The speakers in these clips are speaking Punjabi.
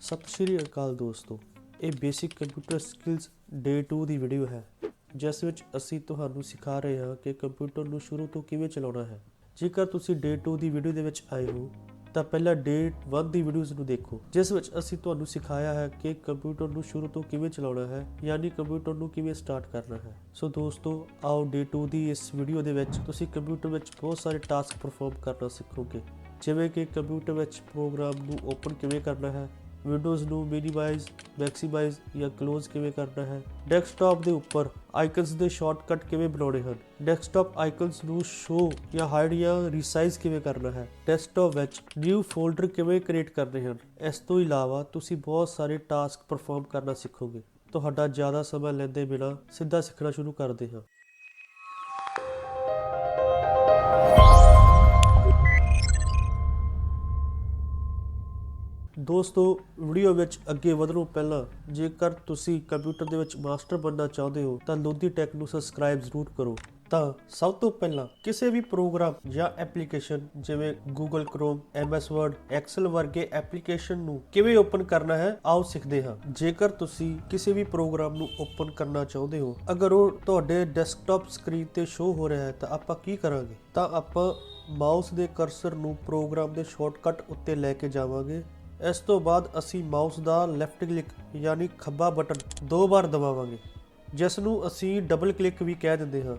ਸਤਿ ਸ਼੍ਰੀ ਅਕਾਲ ਦੋਸਤੋ, ਇਹ ਬੇਸਿਕ ਕੰਪਿਊਟਰ ਸਕਿੱਲਸ ਡੇ 2 ਦੀ ਵੀਡੀਓ ਹੈ, ਜਿਸ ਵਿੱਚ ਅਸੀਂ ਤੁਹਾਨੂੰ ਸਿਖਾ ਰਹੇ ਹਾਂ ਕਿ ਕੰਪਿਊਟਰ ਨੂੰ ਸ਼ੁਰੂ ਤੋਂ ਕਿਵੇਂ ਚਲਾਉਣਾ ਹੈ। ਜੇਕਰ ਤੁਸੀਂ ਡੇ 2 ਦੀ ਵੀਡੀਓ ਦੇ ਵਿੱਚ ਆਏ ਹੋ, ਤਾਂ ਪਹਿਲਾਂ ਡੇ 1 ਦੀ ਵੀਡੀਓਜ਼ ਨੂੰ ਦੇਖੋ, ਜਿਸ ਵਿੱਚ ਅਸੀਂ ਤੁਹਾਨੂੰ ਸਿਖਾਇਆ ਹੈ ਕਿ ਕੰਪਿਊਟਰ ਨੂੰ ਸ਼ੁਰੂ ਤੋਂ ਕਿਵੇਂ ਚਲਾਉਣਾ ਹੈ, ਯਾਨੀ ਕੰਪਿਊਟਰ ਨੂੰ ਕਿਵੇਂ ਸਟਾਰਟ ਕਰਨਾ ਹੈ। ਸੋ ਦੋਸਤੋ, ਆਓ ਡੇ 2 ਦੀ ਇਸ ਵੀਡੀਓ ਦੇ ਵਿੱਚ ਤੁਸੀਂ ਕੰਪਿਊਟਰ ਵਿੱਚ ਬਹੁਤ ਸਾਰੇ ਟਾਸਕ ਪਰਫਾਰਮ ਕਰਨਾ ਸਿੱਖੋਗੇ। ਜਿਵੇਂ ਕਿ ਕੰਪਿਊਟਰ ਵਿੱਚ ਪ੍ਰੋਗਰਾਮ ਨੂੰ ਓਪਨ ਕਿਵੇਂ ਕਰਨਾ ਹੈ ਵਿੰਡੋਜ਼ ਨੂੰ ਮਿਨੀਮਾਈਜ਼ ਮੈਕਸੀਮਾਈਜ਼ ਜਾਂ ক্লোਜ਼ ਕਿਵੇਂ ਕਰਨਾ ਹੈ? ਡੈਸਕਟਾਪ ਦੇ ਉੱਪਰ ਆਈਕਨਸ ਦੇ ਸ਼ਾਰਟਕਟ ਕਿਵੇਂ ਬਣਾਉਣੇ ਹਨ? ਡੈਸਕਟਾਪ ਆਈਕਨਸ ਨੂੰ ਸ਼ੋ ਜਾਂ ਹਾਈਡ ਜਾਂ ਰੀਸਾਈਜ਼ ਕਿਵੇਂ ਕਰਨਾ ਹੈ? ਡੈਸਕਟਾਪ ਵਿੱਚ ਨਿਊ ਫੋਲਡਰ ਕਿਵੇਂ ਕ੍ਰੀਏਟ ਕਰਨੇ ਹਨ? ਇਸ ਤੋਂ ਇਲਾਵਾ ਤੁਸੀਂ ਬਹੁਤ ਸਾਰੇ ਟਾਸਕ ਪਰਫਾਰਮ ਕਰਨਾ ਸਿੱਖੋਗੇ। ਤੁਹਾਡਾ ਜ਼ਿਆਦਾ ਸਮਾਂ ਲੈਂਦੇ ਬਿਨਾਂ ਸਿੱਧਾ ਸਿੱਖਣਾ ਸ਼ੁਰੂ ਕਰਦੇ ਹਾਂ। ਦੋਸਤੋ ਵੀਡੀਓ ਵਿੱਚ ਅੱਗੇ ਵਧਣੋਂ ਪਹਿਲਾਂ ਜੇਕਰ ਤੁਸੀਂ ਕੰਪਿਊਟਰ ਦੇ ਵਿੱਚ ਮਾਸਟਰ ਬਣਨਾ ਚਾਹੁੰਦੇ ਹੋ ਤਾਂ ਲੋਧੀ ਟੈਕ ਨੂੰ ਸਬਸਕ੍ਰਾਈਬ ਜ਼ਰੂਰ ਕਰੋ। ਤਾਂ ਸਭ ਤੋਂ ਪਹਿਲਾਂ ਕਿਸੇ ਵੀ ਪ੍ਰੋਗਰਾਮ ਜਾਂ ਐਪਲੀਕੇਸ਼ਨ ਜਿਵੇਂ Google Chrome, MS Word, Excel ਵਰਗੇ ਐਪਲੀਕੇਸ਼ਨ ਨੂੰ ਕਿਵੇਂ ਓਪਨ ਕਰਨਾ ਹੈ ਆਓ ਸਿੱਖਦੇ ਹਾਂ। ਜੇਕਰ ਤੁਸੀਂ ਕਿਸੇ ਵੀ ਪ੍ਰੋਗਰਾਮ ਨੂੰ ਓਪਨ ਕਰਨਾ ਚਾਹੁੰਦੇ ਹੋ ਅਗਰ ਉਹ ਤੁਹਾਡੇ ਡੈਸਕਟਾਪ ਸਕਰੀਨ ਤੇ ਸ਼ੋ ਹੋ ਰਿਹਾ ਹੈ ਤਾਂ ਆਪਾਂ ਕੀ ਕਰਾਂਗੇ? ਤਾਂ ਆਪਾਂ ਮਾਊਸ ਦੇ ਕਰਸਰ ਨੂੰ ਪ੍ਰੋਗਰਾਮ ਦੇ ਸ਼ਾਰਟਕਟ ਉੱਤੇ ਲੈ ਕੇ ਜਾਵਾਂਗੇ। ਇਸ ਤੋਂ ਬਾਅਦ ਅਸੀਂ ਮਾਊਸ ਦਾ ਲੈਫਟ ਕਲਿੱਕ ਯਾਨੀ ਖੱਬਾ ਬਟਨ ਦੋ ਵਾਰ ਦਬਾਵਾਂਗੇ, ਜਿਸ ਨੂੰ ਅਸੀਂ ਡਬਲ ਕਲਿੱਕ ਵੀ ਕਹਿ ਦਿੰਦੇ ਹਾਂ।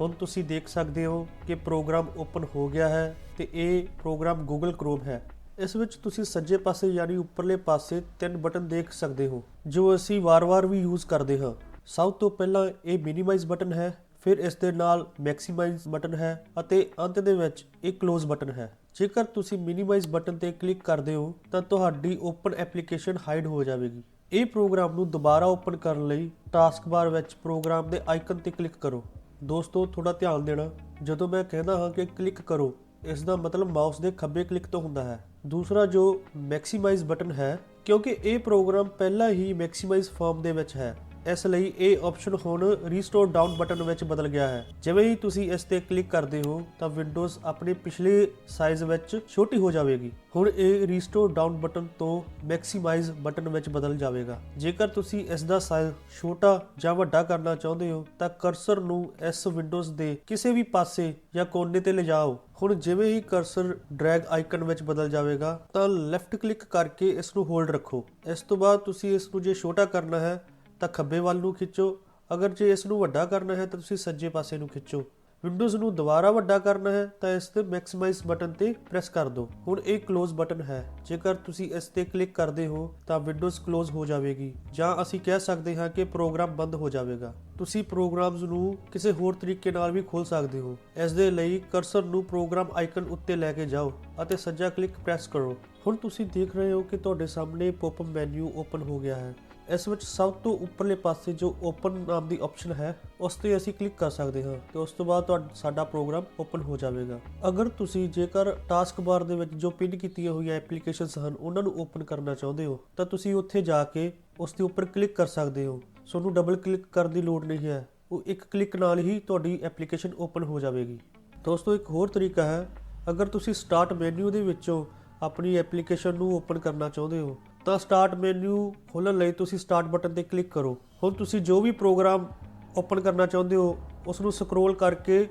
ਹੁਣ ਤੁਸੀਂ ਦੇਖ ਸਕਦੇ ਹੋ ਕਿ ਪ੍ਰੋਗਰਾਮ ਓਪਨ ਹੋ ਗਿਆ ਹੈ ਤੇ ਇਹ ਪ੍ਰੋਗਰਾਮ Google Chrome ਹੈ। ਇਸ ਵਿੱਚ ਤੁਸੀਂ ਸੱਜੇ ਪਾਸੇ ਯਾਨੀ ਉੱਪਰਲੇ ਪਾਸੇ ਤਿੰਨ ਬਟਨ ਦੇਖ ਸਕਦੇ ਹੋ, ਜੋ ਅਸੀਂ ਵਾਰ-ਵਾਰ ਵੀ ਯੂਜ਼ ਕਰਦੇ ਹਾਂ। ਸਭ ਤੋਂ ਪਹਿਲਾਂ ਇਹ ਮਿਨੀਮਾਈਜ਼ ਬਟਨ ਹੈ, ਫਿਰ ਇਸ ਦੇ ਨਾਲ ਮੈਕਸੀਮਾਈਜ਼ ਬਟਨ ਹੈ ਅਤੇ ਅੰਤ ਦੇ ਵਿੱਚ ਇਹ ਕਲੋਜ਼ ਬਟਨ ਹੈ। ਜੇਕਰ ਤੁਸੀਂ ਮਿਨੀਮਾਈਜ਼ ਬਟਨ ਤੇ ਕਲਿੱਕ ਕਰਦੇ ਹੋ, ਤਾਂ ਤੁਹਾਡੀ ਓਪਨ ਐਪਲੀਕੇਸ਼ਨ ਹਾਈਡ ਹੋ ਜਾਵੇਗੀ। ਇਹ ਪ੍ਰੋਗਰਾਮ ਨੂੰ ਦੁਬਾਰਾ ਓਪਨ ਕਰਨ ਲਈ ਟਾਸਕ ਬਾਰ ਵਿੱਚ ਪ੍ਰੋਗਰਾਮ ਦੇ ਆਈਕਨ ਤੇ ਕਲਿੱਕ ਕਰੋ। ਦੋਸਤੋ ਥੋੜਾ ਧਿਆਨ ਦੇਣਾ, ਜਦੋਂ ਮੈਂ ਕਹਿੰਦਾ ਹਾਂ ਕਿ ਕਲਿੱਕ ਕਰੋ, ਇਸ ਦਾ ਮਤਲਬ ਮਾਊਸ ਦੇ ਖੱਬੇ ਕਲਿੱਕ ਤੋਂ ਹੁੰਦਾ ਹੈ। ਦੂਸਰਾ, ਜੋ ਮੈਕਸਿਮਾਈਜ਼ ਬਟਨ ਹੈ, ਕਿਉਂਕਿ ਇਹ ਪ੍ਰੋਗਰਾਮ ਪਹਿਲਾਂ ਹੀ ਮੈਕਸਿਮਾਈਜ਼ ਫਾਰਮ ਦੇ ਵਿੱਚ ਹੈ। ਇਸ ਲਈ ਇਹ ਆਪਸ਼ਨ ਹੁਣ ਰੀਸਟੋਰ ਡਾਊਨ ਬਟਨ ਵਿੱਚ ਬਦਲ ਗਿਆ ਹੈ। ਜਿਵੇਂ ਹੀ ਤੁਸੀਂ ਇਸ ਤੇ ਕਲਿੱਕ ਕਰਦੇ ਹੋ, ਤਾਂ ਵਿੰਡੋਜ਼ ਆਪਣੇ ਪਿਛਲੇ ਸਾਈਜ਼ ਵਿੱਚ ਛੋਟੀ ਹੋ ਜਾਵੇਗੀ। ਹੁਣ ਇਹ ਰੀਸਟੋਰ ਡਾਊਨ ਬਟਨ ਤੋਂ ਮੈਕਸਿਮਾਈਜ਼ ਬਟਨ ਵਿੱਚ ਬਦਲ ਜਾਵੇਗਾ। ਜੇਕਰ ਤੁਸੀਂ ਇਸ ਦਾ ਸਾਈਜ਼ ਛੋਟਾ ਜਾਂ ਵੱਡਾ ਕਰਨਾ ਚਾਹੁੰਦੇ ਹੋ, ਤਾਂ ਕਰਸਰ ਨੂੰ ਇਸ ਵਿੰਡੋਜ਼ ਦੇ ਕਿਸੇ ਵੀ ਪਾਸੇ ਜਾਂ ਕੋਨੇ ਤੇ ਲਿਜਾਓ। ਹੁਣ ਜਿਵੇਂ ਹੀ ਕਰਸਰ ਡਰੈਗ ਆਈਕਨ ਵਿੱਚ ਬਦਲ ਜਾਵੇਗਾ, ਤਾਂ ਲੈਫਟ ਕਲਿੱਕ ਕਰਕੇ ਇਸ ਨੂੰ ਹੋਲਡ ਰੱਖੋ। ਇਸ ਤੋਂ ਬਾਅਦ ਤੁਸੀਂ ਇਸ ਨੂੰ ਜੇ ਛੋਟਾ ਕਰਨਾ ਹੈ ਤਾਂ ਖੱਬੇ ਵੱਲ ਨੂੰ ਖਿੱਚੋ। ਅਗਰ ਜੇ ਇਸ ਨੂੰ ਵੱਡਾ ਕਰਨਾ ਹੈ ਤਾਂ ਤੁਸੀਂ ਸੱਜੇ ਪਾਸੇ ਨੂੰ ਖਿੱਚੋ। ਵਿੰਡੋਜ਼ ਨੂੰ ਦੁਬਾਰਾ ਵੱਡਾ ਕਰਨਾ ਹੈ ਤਾਂ ਇਸ ਤੇ ਮੈਕਸਿਮਾਈਜ਼ ਬਟਨ ਤੇ ਪ੍ਰੈਸ ਕਰ ਦਿਓ ਹੁਣ ਇਹ ਕਲੋਜ਼ ਬਟਨ ਹੈ। ਜੇਕਰ ਤੁਸੀਂ ਇਸ ਤੇ ਕਲਿੱਕ ਕਰਦੇ ਹੋ ਤਾਂ ਵਿੰਡੋਜ਼ ਕਲੋਜ਼ ਹੋ ਜਾਵੇਗੀ ਜਾਂ ਅਸੀਂ ਕਹਿ ਸਕਦੇ ਹਾਂ ਕਿ ਪ੍ਰੋਗਰਾਮ ਬੰਦ ਹੋ ਜਾਵੇਗਾ। ਤੁਸੀਂ ਪ੍ਰੋਗਰਾਮਸ ਨੂੰ ਕਿਸੇ ਹੋਰ ਤਰੀਕੇ ਨਾਲ ਵੀ ਖੋਲ ਸਕਦੇ ਹੋ। ਇਸ ਦੇ ਲਈ ਕਰਸਰ ਨੂੰ ਪ੍ਰੋਗਰਾਮ ਆਈਕਨ ਉੱਤੇ ਲੈ ਕੇ ਜਾਓ ਅਤੇ ਸੱਜਾ ਕਲਿੱਕ ਪ੍ਰੈਸ ਕਰੋ। ਹੁਣ ਤੁਸੀਂ ਦੇਖ ਰਹੇ ਹੋ ਕਿ ਤੁਹਾਡੇ ਸਾਹਮਣੇ ਪੌਪਅਪ ਮੈਨੂ ਓਪਨ ਹੋ ਗਿਆ ਹੈ। ਇਸ ਵਿੱਚ ਸਭ ਤੋਂ ਉੱਪਰਲੇ ਪਾਸੇ ਜੋ ਓਪਨ ਨਾਮ ਦੀ ਆਪਸ਼ਨ ਹੈ, ਉਸ ਤੇ ਅਸੀਂ ਕਲਿੱਕ ਕਰ ਸਕਦੇ ਹਾਂ ਤੇ ਉਸ ਤੋਂ ਬਾਅਦ ਤੁਹਾਡਾ, ਸਾਡਾ ਪ੍ਰੋਗਰਾਮ ਓਪਨ ਹੋ ਜਾਵੇਗਾ। ਅਗਰ ਤੁਸੀਂ ਜੇਕਰ ਟਾਸਕ ਬਾਰ ਦੇ ਵਿੱਚ ਜੋ ਪਿਨ ਕੀਤੀਆਂ ਹੋਈਆਂ ਐਪਲੀਕੇਸ਼ਨਸ ਹਨ, ਉਹਨਾਂ ਨੂੰ ਓਪਨ ਕਰਨਾ ਚਾਹੁੰਦੇ ਹੋ, ਤਾਂ ਤੁਸੀਂ ਉੱਥੇ ਜਾ ਕੇ ਉਸ ਦੇ ਉੱਪਰ ਕਲਿੱਕ ਕਰ ਸਕਦੇ ਹੋ। ਤੁਹਾਨੂੰ ਡਬਲ ਕਲਿੱਕ ਕਰਨ ਦੀ ਲੋੜ ਨਹੀਂ ਹੈ। ਉਹ ਇੱਕ ਕਲਿੱਕ ਨਾਲ ਹੀ ਤੁਹਾਡੀ ਐਪਲੀਕੇਸ਼ਨ ਓਪਨ ਹੋ ਜਾਵੇਗੀ। ਦੋਸਤੋ, ਇੱਕ ਹੋਰ ਤਰੀਕਾ ਹੈ, ਅਗਰ ਤੁਸੀਂ ਸਟਾਰਟ ਮੈਨੂ ਦੇ ਵਿੱਚੋਂ ਆਪਣੀ ਐਪਲੀਕੇਸ਼ਨ ਨੂੰ ਓਪਨ ਕਰਨਾ ਚਾਹੁੰਦੇ ਹੋ ਤਾਂ ਸਟਾਰਟ ਮੈਨੂ ਖੋਲ੍ਹਣ ਲਈ ਤੁਸੀਂ ਸਟਾਰਟ ਬਟਨ ਤੇ ਕਲਿੱਕ ਕਰੋ। ਹੁਣ ਤੁਸੀਂ ਜੋ ਵੀ ਪ੍ਰੋਗਰਾਮ ਓਪਨ ਕਰਨਾ ਚਾਹੁੰਦੇ ਹੋ ਉਸ ਨੂੰ ਸਕਰੋਲ ਕਰਕੇ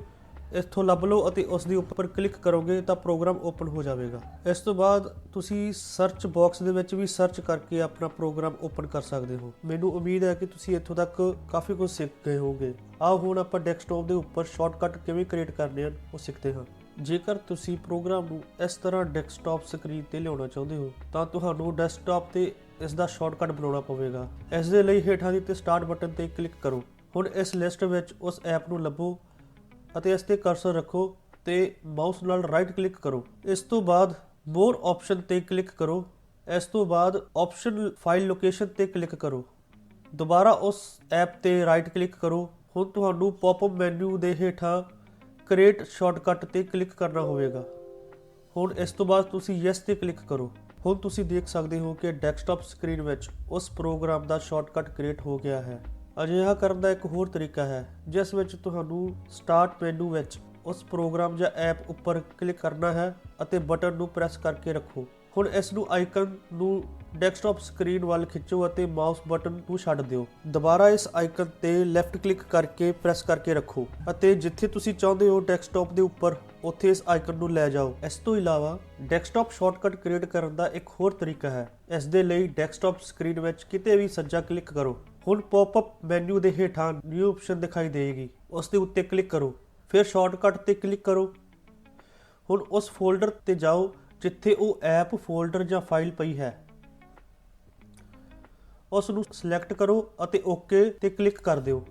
ਇੱਥੋਂ ਲੱਭ ਲਓ ਅਤੇ ਉਸ ਦੇ ਉੱਪਰ ਕਲਿੱਕ ਕਰੋਗੇ ਤਾਂ ਪ੍ਰੋਗਰਾਮ ਓਪਨ ਹੋ ਜਾਵੇਗਾ। ਇਸ ਤੋਂ ਬਾਅਦ ਤੁਸੀਂ ਸਰਚ ਬਾਕਸ ਦੇ ਵਿੱਚ ਵੀ ਸਰਚ ਕਰਕੇ ਆਪਣਾ ਪ੍ਰੋਗਰਾਮ ਓਪਨ ਕਰ ਸਕਦੇ ਹੋ। ਮੈਨੂੰ ਉਮੀਦ ਹੈ ਕਿ ਤੁਸੀਂ ਇੱਥੋਂ ਤੱਕ ਕਾਫੀ ਕੁਝ ਸਿੱਖ ਗਏ ਹੋਵੋਗੇ। ਆਓ ਹੁਣ ਆਪਾਂ ਡੈਸਕਟਾਪ ਦੇ ਉੱਪਰ ਸ਼ਾਰਟਕਟ ਕਿਵੇਂ ਕ੍ਰੀਏਟ ਕਰਨੇ ਹਨ, ਉਹ ਸਿੱਖਦੇ ਹਾਂ। ਜੇਕਰ ਤੁਸੀਂ ਪ੍ਰੋਗਰਾਮ ਨੂੰ ਇਸ ਤਰ੍ਹਾਂ ਡੈਸਕਟਾਪ ਸਕਰੀਨ ਤੇ ਲਿਆਉਣਾ ਚਾਹੁੰਦੇ ਹੋ, ਤਾਂ ਤੁਹਾਨੂੰ ਡੈਸਕਟਾਪ ਤੇ ਇਸ ਦਾ ਸ਼ਾਰਟਕਟ ਬਣਾਉਣਾ ਪਵੇਗਾ। ਇਸ ਦੇ ਲਈ ਹੇਠਾਂ ਦੀ ਦਿੱਤੇ ਸਟਾਰਟ ਬਟਨ ਤੇ ਕਲਿੱਕ ਕਰੋ। ਹੁਣ ਇਸ ਲਿਸਟ ਵਿੱਚ ਉਸ ਐਪ ਨੂੰ ਲੱਭੋ ਅਤੇ ਇਸ ਤੇ ਕਰਸਰ ਰੱਖੋ ਤੇ ਮਾਊਸ ਨਾਲ ਰਾਈਟ ਕਲਿੱਕ ਕਰੋ। ਇਸ ਤੋਂ ਬਾਅਦ ਮੋਰ ਆਪਸ਼ਨ ਤੇ ਕਲਿੱਕ ਕਰੋ। ਇਸ ਤੋਂ ਬਾਅਦ ਆਪਸ਼ਨ ਫਾਈਲ ਲੋਕੇਸ਼ਨ ਤੇ ਕਲਿੱਕ ਕਰੋ। ਦੁਬਾਰਾ ਉਸ ਐਪ ਤੇ ਰਾਈਟ ਕਲਿੱਕ ਕਰੋ। ਹੁਣ ਤੁਹਾਨੂੰ ਪੌਪਅਪ ਮੈਨੂ ਦੇ ਹੇਠਾਂ ਕ੍ਰੀਏਟ ਸ਼ਾਰਟਕਟ ਤੇ ਕਲਿੱਕ ਕਰਨਾ ਹੋਵੇਗਾ। ਹੁਣ ਇਸ ਤੋਂ ਬਾਅਦ ਤੁਸੀਂ ਯੈਸ ਤੇ ਕਲਿੱਕ ਕਰੋ। ਹੁਣ ਤੁਸੀਂ ਦੇਖ ਸਕਦੇ ਹੋ ਕਿ ਡੈਸਕਟਾਪ ਸਕਰੀਨ ਵਿੱਚ ਉਸ ਪ੍ਰੋਗਰਾਮ ਦਾ ਸ਼ਾਰਟਕਟ ਕ੍ਰੀਏਟ ਹੋ ਗਿਆ ਹੈ। ਅਜਿਹਾ ਕਰਨ ਦਾ ਇੱਕ ਹੋਰ ਤਰੀਕਾ ਹੈ, ਜਿਸ ਵਿੱਚ ਤੁਹਾਨੂੰ ਸਟਾਰਟ ਮੈਨੂ ਵਿੱਚ ਉਸ ਪ੍ਰੋਗਰਾਮ ਜਾਂ ਐਪ ਉੱਪਰ ਕਲਿੱਕ ਕਰਨਾ ਹੈ ਅਤੇ ਬਟਨ ਨੂੰ ਪ੍ਰੈਸ ਕਰਕੇ ਰੱਖੋ। ਹੁਣ ਇਸ ਨੂੰ ਆਈਕਨ ਨੂੰ ਡੈਸਕਟਾਪ ਸਕਰੀਨ ਵੱਲ ਖਿੱਚੋ ਅਤੇ ਮਾਊਸ ਬਟਨ ਨੂੰ ਛੱਡ ਦਿਓ। ਦੁਬਾਰਾ ਇਸ ਆਈਕਨ ਤੇ ਲੈਫਟ ਕਲਿੱਕ ਕਰਕੇ ਪ੍ਰੈਸ ਕਰਕੇ ਰੱਖੋ ਅਤੇ ਜਿੱਥੇ ਤੁਸੀਂ ਚਾਹੁੰਦੇ ਹੋ ਡੈਸਕਟਾਪ ਦੇ ਉੱਪਰ, ਉੱਥੇ ਇਸ ਆਈਕਨ ਨੂੰ ਲੈ ਜਾਓ। ਇਸ ਤੋਂ ਇਲਾਵਾ ਡੈਸਕਟਾਪ ਸ਼ਾਰਟਕਟ ਕ੍ਰੀਏਟ ਕਰਨ ਦਾ ਇੱਕ ਹੋਰ ਤਰੀਕਾ ਹੈ। ਇਸ ਦੇ ਲਈ ਡੈਸਕਟਾਪ ਸਕਰੀਨ ਵਿੱਚ ਕਿਤੇ ਵੀ ਸੱਜਾ ਕਲਿੱਕ ਕਰੋ। ਹੁਣ ਪੌਪਅਪ ਮੈਨੂ ਦੇ ਹੇਠਾਂ ਨਿਊ ਆਪਸ਼ਨ ਦਿਖਾਈ ਦੇਗੀ ਉਸ ਦੇ ਉੱਤੇ ਕਲਿੱਕ ਕਰੋ। ਫਿਰ ਸ਼ਾਰਟਕਟ ਤੇ ਕਲਿੱਕ ਕਰੋ। ਹੁਣ ਉਸ ਫੋਲਡਰ ਤੇ ਜਾਓ ਜਿੱਥੇ ਉਹ ਐਪ ਫੋਲਡਰ ਜਾਂ ਫਾਈਲ ਪਈ ਹੈ। ਉਸ ਨੂੰ ਸਿਲੈਕਟ ਕਰੋ ਅਤੇ ਓਕੇ ਤੇ ਕਲਿੱਕ ਕਰ ਦਿਓ।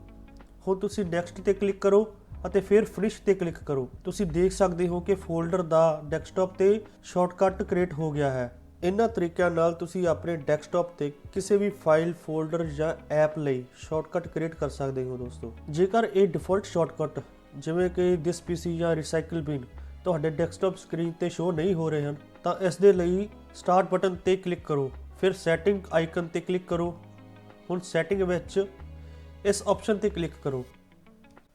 ਹੁਣ ਤੁਸੀਂ ਨੈਕਸਟ ਤੇ ਕਲਿੱਕ ਕਰੋ ਅਤੇ ਫਿਰ ਫਿਨਿਸ਼ ਤੇ ਕਲਿੱਕ ਕਰੋ। ਤੁਸੀਂ ਦੇਖ ਸਕਦੇ ਹੋ ਕਿ ਫੋਲਡਰ ਦਾ ਡੈਸਕਟਾਪ ਤੇ ਸ਼ਾਰਟਕਟ ਕ੍ਰੀਏਟ ਹੋ ਗਿਆ ਹੈ। ਇਹਨਾਂ ਤਰੀਕਿਆਂ ਨਾਲ ਤੁਸੀਂ ਆਪਣੇ ਡੈਸਕਟਾਪ ਤੇ ਕਿਸੇ ਵੀ ਫਾਈਲ ਫੋਲਡਰ ਜਾਂ ਐਪ ਲਈ ਸ਼ਾਰਟਕਟ ਕ੍ਰੀਏਟ ਕਰ ਸਕਦੇ ਹੋ ਦੋਸਤੋ। ਜੇਕਰ ਇਹ ਡਿਫਾਲਟ ਸ਼ਾਰਟਕਟ ਜਿਵੇਂ ਕਿ ਦਿਸ ਪੀਸੀ ਜਾਂ ਰੀਸਾਈਕਲ ਬਿਨ ਤੁਹਾਡੇ ਡੈਸਕਟਾਪ ਸਕਰੀਨ ਤੇ ਸ਼ੋ ਨਹੀਂ ਹੋ ਰਹੇ ਹਨ, ਤਾਂ ਇਸ ਦੇ ਲਈ ਸਟਾਰਟ ਬਟਨ ਤੇ ਕਲਿੱਕ ਕਰੋ, ਫਿਰ ਸੈਟਿੰਗ ਆਈਕਨ ਤੇ ਕਲਿੱਕ ਕਰੋ। ਹੁਣ ਸੈਟਿੰਗ ਵਿੱਚ ਇਸ ਆਪਸ਼ਨ ਤੇ ਕਲਿੱਕ ਕਰੋ।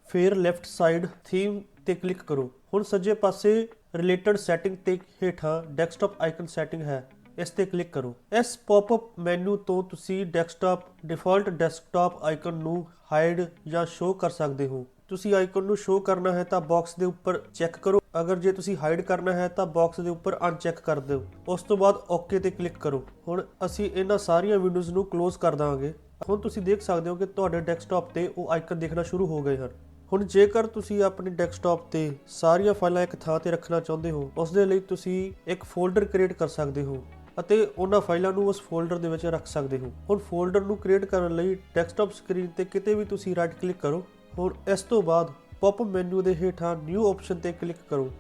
ਫਿਰ ਲੈਫਟ ਸਾਈਡ ਥੀਮ ਤੇ ਕਲਿੱਕ ਕਰੋ। ਹੁਣ ਸੱਜੇ ਪਾਸੇ ਰਿਲੇਟਡ ਸੈਟਿੰਗ ਤੇ ਹੇਠਾਂ ਡੈਸਕਟਾਪ ਆਈਕਨ ਸੈਟਿੰਗ ਹੈ, ਇਸ ਤੇ ਕਲਿੱਕ ਕਰੋ। ਇਸ ਪੌਪਅਪ ਮੈਨੂ ਤੋਂ ਤੁਸੀਂ ਡੈਸਕਟਾਪ, ਡਿਫਾਲਟ ਡੈਸਕਟਾਪ ਆਈਕਨ ਨੂੰ ਹਾਈਡ ਜਾਂ ਸ਼ੋ ਕਰ ਸਕਦੇ ਹੋ। ਤੁਸੀਂ ਆਈਕਨ ਨੂੰ ਸ਼ੋ ਕਰਨਾ ਹੈ ਤਾਂ ਬਾਕਸ ਦੇ ਉੱਪਰ ਚੈੱਕ ਕਰੋ। ਅਗਰ ਜੇ ਤੁਸੀਂ ਹਾਈਡ ਕਰਨਾ ਹੈ ਤਾਂ ਬਾਕਸ ਦੇ ਉੱਪਰ ਅਨਚੈੱਕ ਕਰ ਦਿਓ। ਉਸ ਤੋਂ ਬਾਅਦ ਓਕੇ ਤੇ ਕਲਿੱਕ ਕਰੋ। ਹੁਣ ਅਸੀਂ ਇਹਨਾਂ ਸਾਰੀਆਂ ਵਿੰਡੋਜ਼ ਨੂੰ ਕਲੋਜ਼ ਕਰ ਦਾਂਗੇ। ਹੁਣ ਤੁਸੀਂ ਦੇਖ ਸਕਦੇ ਹੋ ਕਿ ਤੁਹਾਡੇ ਡੈਸਕਟਾਪ ਤੇ ਉਹ ਆਈਕਨ ਦਿਖਣਾ ਸ਼ੁਰੂ ਹੋ ਗਏ ਹਨ। ਹੁਣ ਜੇਕਰ ਤੁਸੀਂ ਆਪਣੇ ਡੈਸਕਟਾਪ ਤੇ ਸਾਰੀਆਂ ਫਾਈਲਾਂ ਇੱਕ ਥਾਂ ਤੇ ਰੱਖਣਾ ਚਾਹੁੰਦੇ ਹੋ, ਉਸ ਦੇ ਲਈ ਤੁਸੀਂ ਇੱਕ ਫੋਲਡਰ ਕ੍ਰੀਏਟ ਕਰ ਸਕਦੇ ਹੋ ਅਤੇ ਉਹਨਾਂ ਫਾਈਲਾਂ ਨੂੰ ਉਸ ਫੋਲਡਰ ਦੇ ਵਿੱਚ ਰੱਖ ਸਕਦੇ ਹੋ। ਹੁਣ ਫੋਲਡਰ ਨੂੰ ਕ੍ਰੀਏਟ ਕਰਨ ਲਈ ਡੈਸਕਟਾਪ ਸਕਰੀਨ ਤੇ ਕਿਤੇ ਵੀ ਤੁਸੀਂ ਰਾਈਟ ਕਲਿੱਕ ਕਰੋ। ਹੁਣ ਇਸ ਤੋਂ ਬਾਅਦ ਪੌਪਅਪ ਮੈਨੂ ਦੇ ਹੇਠਾਂ ਨਿਊ ਆਪਸ਼ਨ ਤੇ ਕਲਿੱਕ ਕਰੋ।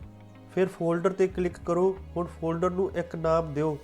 ਫਿਰ ਫੋਲਡਰ ਤੇ ਕਲਿੱਕ ਕਰੋ। ਹੁਣ ਫੋਲਡਰ ਨੂੰ ਇੱਕ ਨਾਮ ਦਿਓ।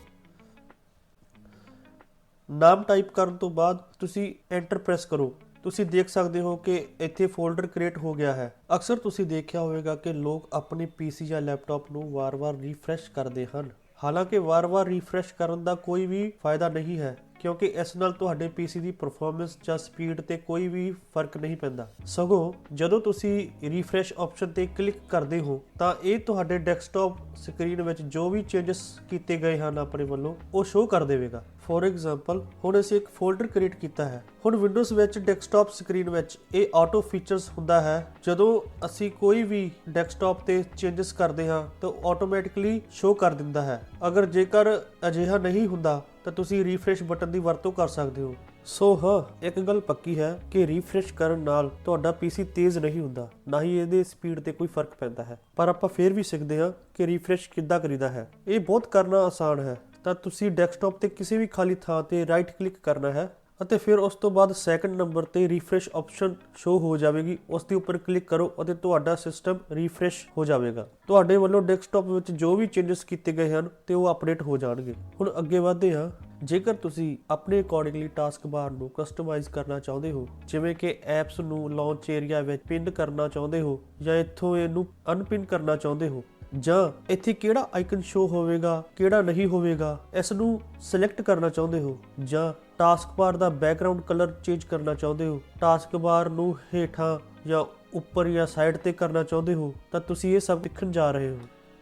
ਨਾਮ ਟਾਈਪ ਕਰਨ ਤੋਂ ਬਾਅਦ ਤੁਸੀਂ ਐਂਟਰ ਪ੍ਰੈਸ ਕਰੋ। ਤੁਸੀਂ ਦੇਖ ਸਕਦੇ ਹੋ ਕਿ ਇੱਥੇ ਫੋਲਡਰ ਕ੍ਰੀਏਟ ਹੋ ਗਿਆ ਹੈ। ਅਕਸਰ ਤੁਸੀਂ ਦੇਖਿਆ ਹੋਵੇਗਾ ਕਿ ਲੋਕ ਆਪਣੇ ਪੀਸੀ ਜਾਂ ਲੈਪਟਾਪ ਨੂੰ ਵਾਰ-ਵਾਰ ਰੀਫਰੈਸ਼ ਕਰਦੇ ਹਨ। ਹਾਲਾਂਕਿ ਵਾਰ-ਵਾਰ ਰੀਫਰੈਸ਼ ਕਰਨ ਦਾ ਕੋਈ ਵੀ ਫਾਇਦਾ ਨਹੀਂ ਹੈ। ਕਿਉਂਕਿ ਇਸ ਨਾਲ ਤੁਹਾਡੇ ਪੀਸੀ ਦੀ ਪਰਫਾਰਮੈਂਸ ਜਾਂ ਸਪੀਡ ਤੇ ਕੋਈ ਵੀ ਫ਼ਰਕ ਨਹੀਂ ਪੈਂਦਾ। ਸਗੋਂ ਜਦੋਂ ਤੁਸੀਂ ਰੀਫਰੈਸ਼ ਆਪਸ਼ਨ ਤੇ ਕਲਿੱਕ ਕਰਦੇ ਹੋ, ਤਾਂ ਇਹ ਤੁਹਾਡੇ ਡੈਸਕਟਾਪ ਸਕਰੀਨ ਵਿੱਚ ਜੋ ਵੀ ਚੇਂਜਸ ਕੀਤੇ ਗਏ ਹਨ ਆਪਣੇ ਵੱਲੋਂ, ਉਹ ਸ਼ੋਅ ਕਰ ਦੇਵੇਗਾ। ਫੋਰ ਐਗਜ਼ਾਮਪਲ, ਹੁਣ ਅਸੀਂ ਇੱਕ ਫੋਲਡਰ ਕ੍ਰੀਏਟ ਕੀਤਾ ਹੈ। ਹੁਣ ਵਿੰਡੋਜ਼ ਵਿੱਚ, ਡੈਸਕਟਾਪ ਸਕਰੀਨ ਵਿੱਚ ਇਹ ਆਟੋ ਫੀਚਰਸ ਹੁੰਦਾ ਹੈ। ਜਦੋਂ ਅਸੀਂ ਕੋਈ ਵੀ ਡੈਸਕਟਾਪ ਤੇ ਚੇਂਜਸ ਕਰਦੇ ਹਾਂ, ਤਾਂ ਆਟੋਮੈਟਿਕਲੀ ਸ਼ੋ ਕਰ ਦਿੰਦਾ ਹੈ। ਅਗਰ ਜੇਕਰ ਅਜਿਹਾ ਨਹੀਂ ਹੁੰਦਾ, ਤਾਂ ਤੁਸੀਂ ਰੀਫਰੈਸ਼ ਬਟਨ ਦੀ ਵਰਤੋਂ ਕਰ ਸਕਦੇ ਹੋ। ਸੋ ਹਾਂ, ਇੱਕ ਗੱਲ ਪੱਕੀ ਹੈ ਕਿ ਰੀਫਰੈਸ਼ ਕਰਨ ਨਾਲ ਤੁਹਾਡਾ ਪੀਸੀ ਤੇਜ਼ ਨਹੀਂ ਹੁੰਦਾ, ਨਾ ਹੀ ਇਹਦੇ ਸਪੀਡ ਤੇ ਕੋਈ ਫ਼ਰਕ ਪੈਂਦਾ ਹੈ। ਪਰ ਆਪਾਂ ਫੇਰ ਵੀ ਸਿੱਖਦੇ ਹਾਂ ਕਿ ਰੀਫਰੈਸ਼ ਕਿੱਦਾਂ ਕਰੀਦਾ ਹੈ। ਇਹ ਬਹੁਤ ਕਰਨਾ ਆਸਾਨ ਹੈ। ਤਾਂ ਤੁਸੀਂ ਡੈਸਕਟਾਪ ਤੇ ਕਿਸੇ ਵੀ ਖਾਲੀ ਥਾਂ ਤੇ ਰਾਈਟ ਕਲਿੱਕ ਕਰਨਾ ਹੈ ਅਤੇ ਫਿਰ ਉਸ ਤੋਂ ਬਾਅਦ ਸੈਕੰਡ ਨੰਬਰ ਤੇ ਰੀਫਰੈਸ਼ ਆਪਸ਼ਨ ਸ਼ੋ ਹੋ ਜਾਵੇਗੀ। ਉਸ ਦੇ ਉੱਪਰ ਕਲਿੱਕ ਕਰੋ ਅਤੇ ਤੁਹਾਡਾ ਸਿਸਟਮ ਰੀਫਰੈਸ਼ ਹੋ ਜਾਵੇਗਾ। ਤੁਹਾਡੇ ਵੱਲੋਂ ਡੈਸਕਟਾਪ ਵਿੱਚ ਜੋ ਵੀ ਚੇਂਜਸ ਕੀਤੇ ਗਏ ਹਨ ਤੇ ਉਹ ਅਪਡੇਟ ਹੋ ਜਾਣਗੇ। ਹੁਣ ਅੱਗੇ ਵਧਦੇ ਹਾਂ। ਜੇਕਰ ਤੁਸੀਂ ਆਪਣੇ ਅਕੋਰਡਿੰਗਲੀ ਟਾਸਕ ਬਾਰ ਨੂੰ ਕਸਟਮਾਈਜ਼ ਕਰਨਾ ਚਾਹੁੰਦੇ ਹੋ, ਜਿਵੇਂ ਕਿ ਐਪਸ ਨੂੰ ਲਾਂਚ ਏਰੀਆ ਵਿੱਚ ਪਿਨ ਕਰਨਾ ਚਾਹੁੰਦੇ ਹੋ ਜਾਂ ਇੱਥੋਂ ਇਹਨੂੰ ਅਨਪਿੰਨ ਕਰਨਾ ਚਾਹੁੰਦੇ ਹੋ ਜਾਂ ਇੱਥੇ ਕਿਹੜਾ ਆਈਕਨ ਸ਼ੋ ਹੋਵੇਗਾ, ਕਿਹੜਾ ਨਹੀਂ ਹੋਵੇਗਾ ਇਸ ਨੂੰ ਸਿਲੈਕਟ ਕਰਨਾ ਚਾਹੁੰਦੇ ਹੋ ਜਾਂ ਟਾਸਕ ਬਾਰ ਦਾ ਬੈਕਗ੍ਰਾਉਂਡ ਕਲਰ ਚੇਂਜ ਕਰਨਾ ਚਾਹੁੰਦੇ ਹੋ ਟਾਸਕ ਬਾਰ ਨੂੰ ਹੇਠਾਂ ਜਾਂ ਉੱਪਰ ਜਾਂ ਸਾਈਡ ਤੇ ਕਰਨਾ ਚਾਹੁੰਦੇ ਹੋ, ਤਾਂ ਤੁਸੀਂ ਇਹ ਸਭ ਦੇਖਣ ਜਾ ਰਹੇ ਹੋ।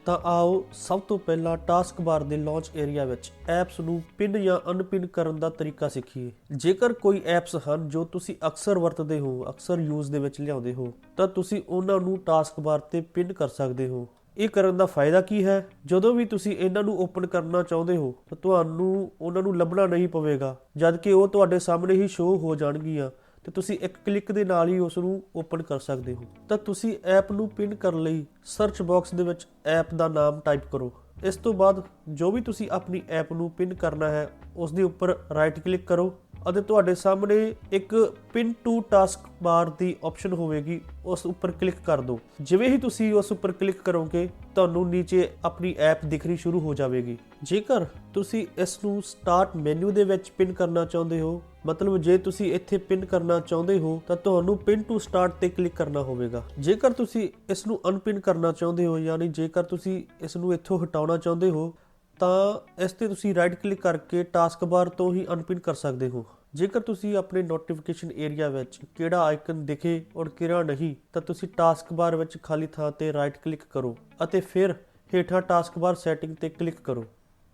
ਤਾਂ ਆਓ ਸਭ ਤੋਂ ਪਹਿਲਾਂ ਟਾਸਕ ਬਾਰ ਦੇ ਲਾਂਚ ਏਰੀਆ ਵਿੱਚ ਐਪਸ ਨੂੰ ਪਿਨ ਜਾਂ ਅਨਪਿਨ ਕਰਨ ਦਾ ਤਰੀਕਾ ਸਿੱਖੀਏ। ਜੇਕਰ ਕੋਈ ਐਪਸ ਹਨ ਜੋ ਤੁਸੀਂ ਅਕਸਰ ਵਰਤਦੇ ਹੋ, ਅਕਸਰ ਯੂਜ਼ ਦੇ ਵਿੱਚ ਲਿਆਉਂਦੇ ਹੋ, ਤਾਂ ਤੁਸੀਂ ਉਹਨਾਂ ਨੂੰ ਟਾਸਕ ਬਾਰ ਤੇ ਪਿਨ ਕਰ ਸਕਦੇ ਹੋ। ਇਹ ਕਰਨ ਦਾ ਫਾਇਦਾ ਕੀ ਹੈ? ਜਦੋਂ ਵੀ ਤੁਸੀਂ ਇਹਨਾਂ ਨੂੰ ਓਪਨ ਕਰਨਾ ਚਾਹੁੰਦੇ ਹੋ, ਤਾਂ ਤੁਹਾਨੂੰ ਉਹਨਾਂ ਨੂੰ ਲੱਭਣਾ ਨਹੀਂ ਪਵੇਗਾ। ਜਦ ਕਿ ਉਹ ਤੁਹਾਡੇ ਸਾਹਮਣੇ ਹੀ ਸ਼ੋਅ ਹੋ ਜਾਣਗੀਆਂ, ਤੇ ਤੁਸੀਂ ਇੱਕ ਕਲਿੱਕ ਦੇ ਨਾਲ ਹੀ ਉਸ ਨੂੰ ਓਪਨ ਕਰ ਸਕਦੇ ਹੋ। ਤਾਂ ਤੁਸੀਂ ਐਪ ਨੂੰ ਪਿਨ ਕਰਨ ਲਈ ਸਰਚ ਬਾਕਸ ਦੇ ਵਿੱਚ ਐਪ ਦਾ ਨਾਮ ਟਾਈਪ ਕਰੋ। ਇਸ ਤੋਂ ਬਾਅਦ ਜੋ ਵੀ ਤੁਸੀਂ ਆਪਣੀ ਐਪ ਨੂੰ ਪਿਨ ਕਰਨਾ ਹੈ ਉਸ ਦੇ ਉੱਪਰ ਰਾਈਟ ਕਲਿੱਕ ਕਰੋ। ਅਤੇ ਤੁਹਾਡੇ ਸਾਹਮਣੇ ਇੱਕ ਪਿਨ ਟੂ ਟਾਸਕ ਬਾਰ ਦੀ ਆਪਸ਼ਨ ਹੋਵੇਗੀ, ਉਸ ਉੱਪਰ ਕਲਿੱਕ ਕਰ ਦਿਓ। ਜਿਵੇਂ ਹੀ ਤੁਸੀਂ ਉਸ ਉੱਪਰ ਕਲਿੱਕ ਕਰੋਗੇ, ਤੁਹਾਨੂੰ ਨੀਚੇ ਆਪਣੀ ਐਪ ਦਿਖਣੀ ਸ਼ੁਰੂ ਹੋ ਜਾਵੇਗੀ। ਜੇਕਰ ਤੁਸੀਂ ਇਸ ਨੂੰ ਸਟਾਰਟ ਮੈਨੂ ਦੇ ਵਿੱਚ ਪਿਨ ਕਰਨਾ ਚਾਹੁੰਦੇ ਹੋ, ਮਤਲਬ ਜੇ ਤੁਸੀਂ ਇੱਥੇ ਪਿਨ ਕਰਨਾ ਚਾਹੁੰਦੇ ਹੋ, ਤਾਂ ਤੁਹਾਨੂੰ ਪਿਨ ਟੂ ਸਟਾਰਟ ਤੇ ਕਲਿੱਕ ਕਰਨਾ ਹੋਵੇਗਾ। ਜੇਕਰ ਤੁਸੀਂ ਇਸ ਨੂੰ ਅਨਪਿਨ ਕਰਨਾ ਚਾਹੁੰਦੇ ਹੋ, ਯਾਨੀ ਜੇਕਰ ਤੁਸੀਂ ਇਸ ਨੂੰ ਇੱਥੋਂ ਹਟਾਉਣਾ ਚਾਹੁੰਦੇ ਹੋ, ਤਾਂ ਇਸ ਤੇ ਤੁਸੀਂ ਰਾਈਟ ਕਲਿੱਕ ਕਰਕੇ ਟਾਸਕ ਬਾਰ ਤੋਂ ਹੀ ਅਨਪਿਨ ਕਰ ਸਕਦੇ ਹੋ। ਜੇਕਰ ਤੁਸੀਂ ਆਪਣੇ ਨੋਟੀਫਿਕੇਸ਼ਨ ਏਰੀਆ ਵਿੱਚ ਕਿਹੜਾ ਆਈਕਨ ਦਿਖੇ ਔਰ ਕਿਹੜਾ ਨਹੀਂ, ਤਾਂ ਤੁਸੀਂ ਟਾਸਕ ਬਾਰ ਵਿੱਚ ਖਾਲੀ ਥਾਂ ਤੇ ਰਾਈਟ ਕਲਿੱਕ ਕਰੋ ਅਤੇ ਫਿਰ ਹੇਠਾਂ ਟਾਸਕ ਬਾਰ ਸੈਟਿੰਗ ਤੇ ਕਲਿੱਕ ਕਰੋ।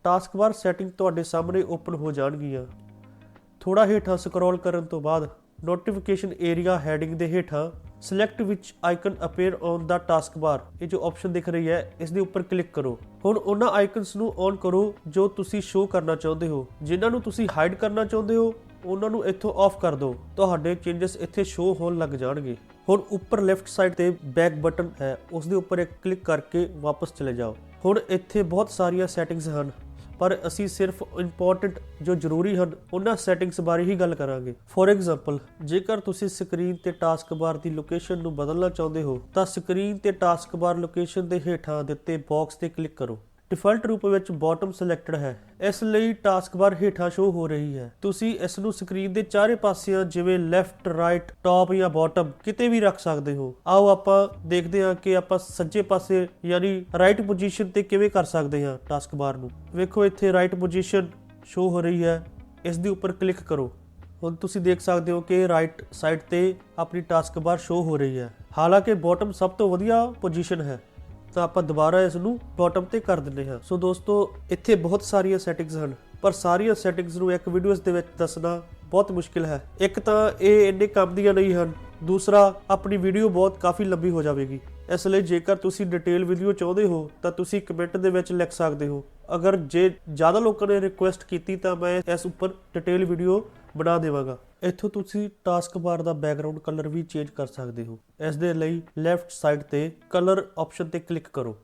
ਟਾਸਕ ਬਾਰ ਸੈਟਿੰਗ ਤੁਹਾਡੇ ਸਾਹਮਣੇ ਓਪਨ ਹੋ ਜਾਣਗੀਆਂ। ਥੋੜਾ ਹੇਠਾਂ ਸਕਰੋਲ ਕਰਨ ਤੋਂ ਬਾਅਦ ਨੋਟੀਫਿਕੇਸ਼ਨ ਏਰੀਆ ਹੈਡਿੰਗ ਦੇ ਹੇਠਾਂ select which icon appear on the task bar ਇਹ ਜੋ ਆਪਸ਼ਨ ਦਿਖ ਰਹੀ ਹੈ, ਇਸ ਦੇ ਉੱਪਰ ਕਲਿੱਕ ਕਰੋ। ਹੁਣ ਉਹਨਾਂ ਆਈਕਨਸ ਨੂੰ ਔਨ ਕਰੋ ਜੋ ਤੁਸੀਂ ਸ਼ੋ ਕਰਨਾ ਚਾਹੁੰਦੇ ਹੋ। ਜਿਨ੍ਹਾਂ ਨੂੰ ਤੁਸੀਂ ਹਾਈਡ ਕਰਨਾ ਚਾਹੁੰਦੇ ਹੋ ਉਹਨਾਂ ਨੂੰ ਇੱਥੋਂ ਆਫ ਕਰ ਦਿਓ। ਤੁਹਾਡੇ ਚੇਂਜਸ ਇੱਥੇ ਸ਼ੋ ਹੋਣ ਲੱਗ ਜਾਣਗੇ। ਹੁਣ ਉੱਪਰ ਲੈਫਟ ਸਾਈਡ ਤੇ ਬੈਕ ਬਟਨ ਹੈ। ਉਸ ਦੇ ਉੱਪਰ ਇੱਕ ਕਲਿੱਕ ਕਰਕੇ ਵਾਪਸ ਚਲੇ ਜਾਓ। ਹੁਣ ਇੱਥੇ ਬਹੁਤ ਸਾਰੀਆਂ ਸੈਟਿੰਗਸ ਹਨ। ਪਰ ਅਸੀਂ ਸਿਰਫ ਇੰਪੋਰਟੈਂਟ ਜੋ ਜ਼ਰੂਰੀ ਹਨ, ਉਹਨਾਂ ਸੈਟਿੰਗਸ ਬਾਰੇ ਹੀ ਗੱਲ ਕਰਾਂਗੇ। ਫੋਰ ਐਗਜ਼ਾਮਪਲ ਜੇਕਰ ਤੁਸੀਂ ਸਕਰੀਨ ਤੇ ਟਾਸਕਬਾਰ ਦੀ ਲੋਕੇਸ਼ਨ ਨੂੰ ਬਦਲਣਾ ਚਾਹੁੰਦੇ ਹੋ, ਤਾਂ ਸਕਰੀਨ ਤੇ ਟਾਸਕਬਾਰ ਲੋਕੇਸ਼ਨ ਦੇ ਹੇਠਾਂ ਦਿੱਤੇ ਬਾਕਸ ਤੇ ਕਲਿੱਕ ਕਰੋ। ਡਿਫਾਲਟ ਰੂਪ ਵਿੱਚ ਬਾਟਮ ਸਿਲੈਕਟਡ ਹੈ। ਇਸ ਲਈ ਟਾਸਕ ਬਾਰ ਹੇਠਾਂ ਸ਼ੋ ਹੋ ਰਹੀ ਹੈ। ਤੁਸੀਂ ਇਸ ਨੂੰ ਸਕਰੀਨ ਦੇ ਚਾਰੇ ਪਾਸਿਆਂ, ਜਿਵੇਂ ਲੈਫਟ ਰਾਈਟ ਟਾਪ ਜਾਂ ਬਾਟਮ ਕਿਤੇ ਵੀ ਰੱਖ ਸਕਦੇ ਹੋ। ਆਓ ਆਪਾਂ ਦੇਖਦੇ ਹਾਂ ਕਿ ਆਪਾਂ ਸੱਜੇ ਪਾਸੇ ਯਾਨੀ ਰਾਈਟ ਪੋਜੀਸ਼ਨ ਤੇ ਕਿਵੇਂ ਕਰ ਸਕਦੇ ਹਾਂ ਟਾਸਕ ਬਾਰ ਨੂੰ। ਵੇਖੋ, ਇੱਥੇ ਰਾਈਟ ਪੋਜੀਸ਼ਨ ਸ਼ੋ ਹੋ ਰਹੀ ਹੈ। ਇਸ ਦੇ ਉੱਪਰ ਕਲਿੱਕ ਕਰੋ। ਹੁਣ ਤੁਸੀਂ ਦੇਖ ਸਕਦੇ ਹੋ ਕਿ ਰਾਈਟ ਸਾਈਡ ਤੇ ਆਪਣੀ ਟਾਸਕ ਬਾਰ ਸ਼ੋ ਹੋ ਰਹੀ ਹੈ। ਹਾਲਾਂਕਿ ਬਾਟਮ ਸਭ ਤੋਂ ਵਧੀਆ ਪੋਜੀਸ਼ਨ ਹੈ। ਤਾਂ ਆਪਾਂ ਦੁਬਾਰਾ ਇਸ ਨੂੰ ਬਾਟਮ ਤੇ ਕਰ ਦਿੰਦੇ ਹਾਂ। ਸੋ ਦੋਸਤੋ, ਇੱਥੇ ਬਹੁਤ ਸਾਰੀਆਂ ਸੈਟਿੰਗਸ ਹਨ, ਪਰ ਸਾਰੀਆਂ ਸੈਟਿੰਗਸ ਨੂੰ ਇੱਕ ਵੀਡੀਓਜ਼ ਦੇ ਵਿੱਚ ਦੱਸਣਾ ਬਹੁਤ ਮੁਸ਼ਕਿਲ ਹੈ। ਇੱਕ ਤਾਂ ਇਹ ਇੰਨੇ ਕੰਮ ਦੀਆਂ ਨਹੀਂ ਹਨ, ਦੂਸਰਾ ਆਪਣੀ ਵੀਡੀਓ ਬਹੁਤ ਕਾਫੀ ਲੰਬੀ ਹੋ ਜਾਵੇਗੀ। ਇਸ ਲਈ ਜੇਕਰ ਤੁਸੀਂ ਡਿਟੇਲ ਵੀਡੀਓ ਚਾਹੁੰਦੇ ਹੋ, ਤਾਂ ਤੁਸੀਂ ਕਮੈਂਟ ਦੇ ਵਿੱਚ ਲਿਖ ਸਕਦੇ ਹੋ। ਅਗਰ ਜੇ ਜ਼ਿਆਦਾ ਲੋਕਾਂ ਨੇ ਰਿਕੁਐਸਟ ਕੀਤੀ, ਤਾਂ ਮੈਂ ਇਸ ਉੱਪਰ ਡਿਟੇਲ ਵੀਡੀਓ ਬਣਾ ਦੇਵਾਂਗਾ। ਇੱਥੋਂ ਤੁਸੀਂ ਟਾਸਕ ਬਾਰ ਦਾ ਬੈਕਗ੍ਰਾਉਂਡ ਕਲਰ ਵੀ ਚੇਂਜ ਕਰ ਸਕਦੇ ਹੋ। ਇਸ ਦੇ ਲਈ ਲੈਫਟ ਸਾਈਡ ਤੇ ਕਲਰ ਆਪਸ਼ਨ ਤੇ ਕਲਿੱਕ ਕਰੋ।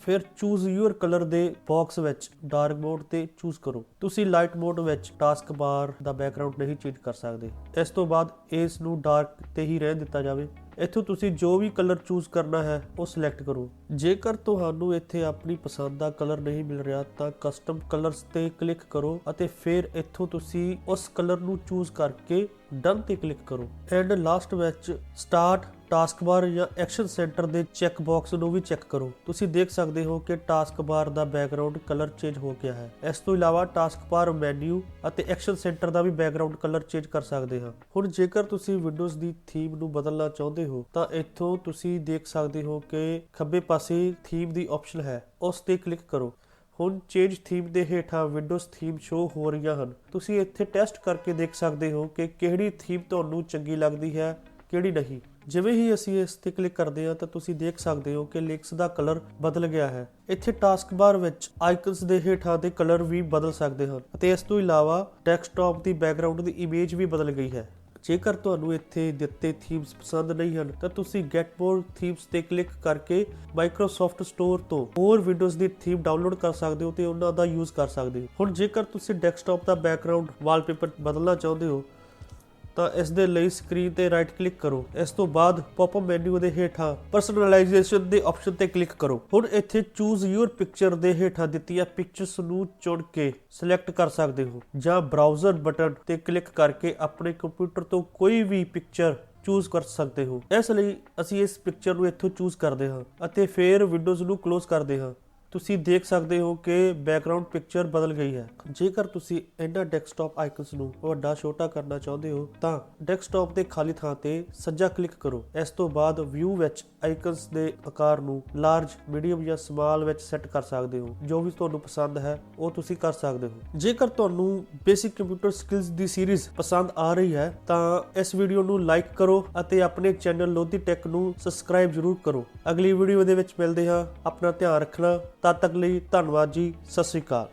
ਫਿਰ ਚੂਜ਼ ਯੂਅਰ ਕਲਰ ਦੇ ਬਾਕਸ ਵਿੱਚ ਡਾਰਕ ਮੋਡ ਤੇ ਚੂਜ਼ ਕਰੋ। ਤੁਸੀਂ ਲਾਈਟ ਮੋਡ ਵਿੱਚ ਟਾਸਕ ਬਾਰ ਦਾ ਬੈਕਗ੍ਰਾਉਂਡ ਨਹੀਂ ਚੇਂਜ ਕਰ ਸਕਦੇ। ਇਸ ਤੋਂ ਬਾਅਦ ਇਸ ਨੂੰ ਡਾਰਕ ਤੇ ਹੀ ਰਹਿਣ ਦਿੱਤਾ ਜਾਵੇ। ਇੱਥੋਂ ਤੁਸੀਂ ਜੋ ਵੀ ਕਲਰ ਚੂਜ਼ ਕਰਨਾ ਹੈ, ਉਹ ਸਿਲੈਕਟ ਕਰੋ। ਜੇਕਰ ਤੁਹਾਨੂੰ ਇੱਥੇ ਆਪਣੀ ਪਸੰਦ ਦਾ ਕਲਰ ਨਹੀਂ ਮਿਲ ਰਿਹਾ, ਤਾਂ ਕਸਟਮ ਕਲਰਸ ਤੇ ਕਲਿੱਕ ਕਰੋ ਅਤੇ ਫਿਰ ਇੱਥੋਂ ਤੁਸੀਂ ਉਸ ਕਲਰ ਨੂੰ ਚੂਜ਼ ਕਰਕੇ ਡਨ ਤੇ ਕਲਿੱਕ ਕਰੋ। ਐਂਡ ਲਾਸਟ ਵਿੱਚ ਸਟਾਰਟ ਟਾਸਕ ਬਾਰ ਜਾਂ ਐਕਸ਼ਨ ਸੈਂਟਰ ਦੇ ਚੈੱਕ ਬਾਕਸ ਨੂੰ ਵੀ ਚੈੱਕ ਕਰੋ। ਤੁਸੀਂ ਦੇਖ ਸਕਦੇ ਹੋ ਕਿ ਟਾਸਕ ਬਾਰ ਦਾ ਬੈਕਗ੍ਰਾਉਂਡ ਕਲਰ ਚੇਂਜ ਹੋ ਗਿਆ ਹੈ। ਇਸ ਤੋਂ ਇਲਾਵਾ ਟਾਸਕ ਬਾਰ ਮੈਨੂ ਅਤੇ ਐਕਸ਼ਨ ਸੈਂਟਰ ਦਾ ਵੀ ਬੈਕਗ੍ਰਾਉਂਡ ਕਲਰ ਚੇਂਜ ਕਰ ਸਕਦੇ ਹਾਂ। ਹੁਣ ਜੇਕਰ ਤੁਸੀਂ ਵਿੰਡੋਜ਼ ਦੀ ਥੀਮ ਨੂੰ ਬਦਲਣਾ ਚਾਹੁੰਦੇ ਹੋ, ਤਾਂ ਇੱਥੋਂ ਤੁਸੀਂ ਦੇਖ ਸਕਦੇ ਹੋ ਕਿ ਖੱਬੇ ਪਾਸੇ ਥੀਮ ਦੀ ਆਪਸ਼ਨ ਹੈ, ਉਸ ਤੇ ਕਲਿੱਕ ਕਰੋ। ਹੁਣ ਚੇਂਜ ਥੀਮ ਦੇ ਹੇਠਾਂ ਵਿੰਡੋਜ਼ ਥੀਮ ਸ਼ੋ ਹੋ ਰਹੀਆਂ ਹਨ। ਤੁਸੀਂ ਇੱਥੇ ਟੈਸਟ ਕਰਕੇ ਦੇਖ ਸਕਦੇ ਹੋ ਕਿ ਕਿਹੜੀ ਥੀਮ ਤੁਹਾਨੂੰ ਚੰਗੀ ਲੱਗਦੀ ਹੈ, ਕਿਹੜੀ ਨਹੀਂ। ਜਿਵੇਂ ਹੀ ਅਸੀਂ ਇਸ ਤੇ ਕਲਿੱਕ ਕਰਦੇ ਹਾਂ ਤਾਂ ਤੁਸੀਂ ਦੇਖ ਸਕਦੇ ਹੋ ਕਿ ਲਿਕਸ ਦਾ ਕਲਰ ਬਦਲ ਗਿਆ ਹੈ। ਇੱਥੇ ਟਾਸਕ ਬਾਰ ਵਿੱਚ ਆਈਕਨਸ ਦੇ ਹੇਠਾਂ ਦੇ ਕਲਰ ਵੀ ਬਦਲ ਸਕਦੇ ਹਨ ਅਤੇ ਇਸ ਤੋਂ ਇਲਾਵਾ ਡੈਸਕਟਾਪ ਦੀ ਬੈਕਗ੍ਰਾਉਂਡ ਦੀ ਇਮੇਜ ਵੀ ਬਦਲ ਗਈ ਹੈ। ਜੇਕਰ ਤੁਹਾਨੂੰ ਇੱਥੇ ਦਿੱਤੇ ਥੀਮਸ ਪਸੰਦ ਨਹੀਂ ਹਨ ਤਾਂ ਤੁਸੀਂ ਗੈਟ ਮੋਰ ਥੀਮਸ ਤੇ ਕਲਿੱਕ ਕਰਕੇ ਮਾਈਕਰੋਸਾਫਟ ਸਟੋਰ ਤੋਂ ਹੋਰ ਵਿੰਡੋਜ਼ ਦੀ ਥੀਮ ਡਾਊਨਲੋਡ ਕਰ ਸਕਦੇ ਹੋ ਤੇ ਉਹਨਾਂ ਦਾ ਯੂਜ਼ ਕਰ ਸਕਦੇ ਹੋ। ਹੁਣ ਜੇਕਰ ਤੁਸੀਂ ਡੈਸਕਟਾਪ ਦਾ ਬੈਕਗ੍ਰਾਉਂਡ ਵਾਲਪੇਪਰ ਬਦਲਣਾ ਚਾਹੁੰਦੇ ਹੋ ਤਾਂ ਇਸ ਦੇ ਲਈ ਸਕਰੀਨ ਤੇ ਰਾਈਟ ਕਲਿੱਕ ਕਰੋ। ਇਸ ਤੋਂ ਬਾਅਦ ਪੌਪਅਪ ਮੈਨੂ ਦੇ ਹੇਠਾਂ ਪਰਸਨਲਾਈਜੇਸ਼ਨ ਦੇ ਆਪਸ਼ਨ ਤੇ ਕਲਿੱਕ ਕਰੋ। ਹੁਣ ਇੱਥੇ ਚੂਜ਼ ਯੂਰ ਪਿਕਚਰ ਦੇ ਹੇਠਾਂ ਦਿੱਤੀਆਂ ਪਿਕਚਰਸ ਨੂੰ ਚੁਣ ਕੇ ਸਿਲੈਕਟ ਕਰ ਸਕਦੇ ਹੋ ਜਾਂ ਬ੍ਰਾਊਜ਼ਰ ਬਟਨ ਤੇ ਕਲਿੱਕ ਕਰਕੇ ਆਪਣੇ ਕੰਪਿਊਟਰ ਤੋਂ ਕੋਈ ਵੀ ਪਿਕਚਰ ਚੂਜ਼ ਕਰ ਸਕਦੇ ਹੋ। ਇਸ ਲਈ ਅਸੀਂ ਇਸ ਪਿਕਚਰ ਨੂੰ ਇੱਥੋਂ ਚੂਜ਼ ਕਰਦੇ ਹਾਂ ਅਤੇ ਫਿਰ ਵਿੰਡੋਜ਼ ਨੂੰ ਕਲੋਜ਼ ਕਰਦੇ ਹਾਂ। ਤੁਸੀਂ ਦੇਖ ਸਕਦੇ ਹੋ ਕਿ ਬੈਕਗ੍ਰਾਉਂਡ ਪਿਕਚਰ ਬਦਲ ਗਈ ਹੈ। ਜੇਕਰ ਤੁਸੀਂ ਇਹਨਾਂ ਡੈਸਕਟਾਪ ਆਈਕਨਸ ਨੂੰ ਵੱਡਾ, ਛੋਟਾ ਕਰਨਾ ਚਾਹੁੰਦੇ ਹੋ, ਤਾਂ ਡੈਸਕਟਾਪ ਦੇ ਖਾਲੀ ਥਾਂ ਤੇ ਸੱਜਾ ਕਲਿੱਕ ਕਰੋ। ਇਸ ਤੋਂ ਬਾਅਦ ਵਿਊ ਵਿੱਚ ਆਈਕਨਸ ਦੇ ਆਕਾਰ ਨੂੰ ਲਾਰਜ ਮੀਡੀਅਮ ਜਾਂ ਸਮਾਲ ਵਿੱਚ ਸੈੱਟ ਕਰ ਸਕਦੇ ਹੋ। ਜੋ ਵੀ ਤੁਹਾਨੂੰ ਪਸੰਦ ਹੈ, ਉਹ ਤੁਸੀਂ ਕਰ ਸਕਦੇ ਹੋ। ਜੇਕਰ ਤੁਹਾਨੂੰ ਬੇਸਿਕ ਕੰਪਿਊਟਰ ਸਕਿੱਲਸ ਦੀ ਸੀਰੀਜ਼ ਪਸੰਦ ਆ ਰਹੀ ਹੈ, ਤਾਂ ਇਸ ਵੀਡੀਓ ਨੂੰ ਲਾਈਕ ਕਰੋ ਅਤੇ ਆਪਣੇ ਚੈਨਲ ਲੋਧੀ ਟੈਕ ਨੂੰ ਸਬਸਕ੍ਰਾਈਬ ਜ਼ਰੂਰ ਕਰੋ। ਅਗਲੀ ਵੀਡੀਓ ਦੇ ਵਿੱਚ ਮਿਲਦੇ ਹਾਂ। ਆਪਣਾ ਧਿਆਨ ਰੱਖਣਾ। ਤਦ ਤੱਕ ਲਈ ਧੰਨਵਾਦ ਜੀ ਸਤਿ ਸ਼੍ਰੀ ਅਕਾਲ।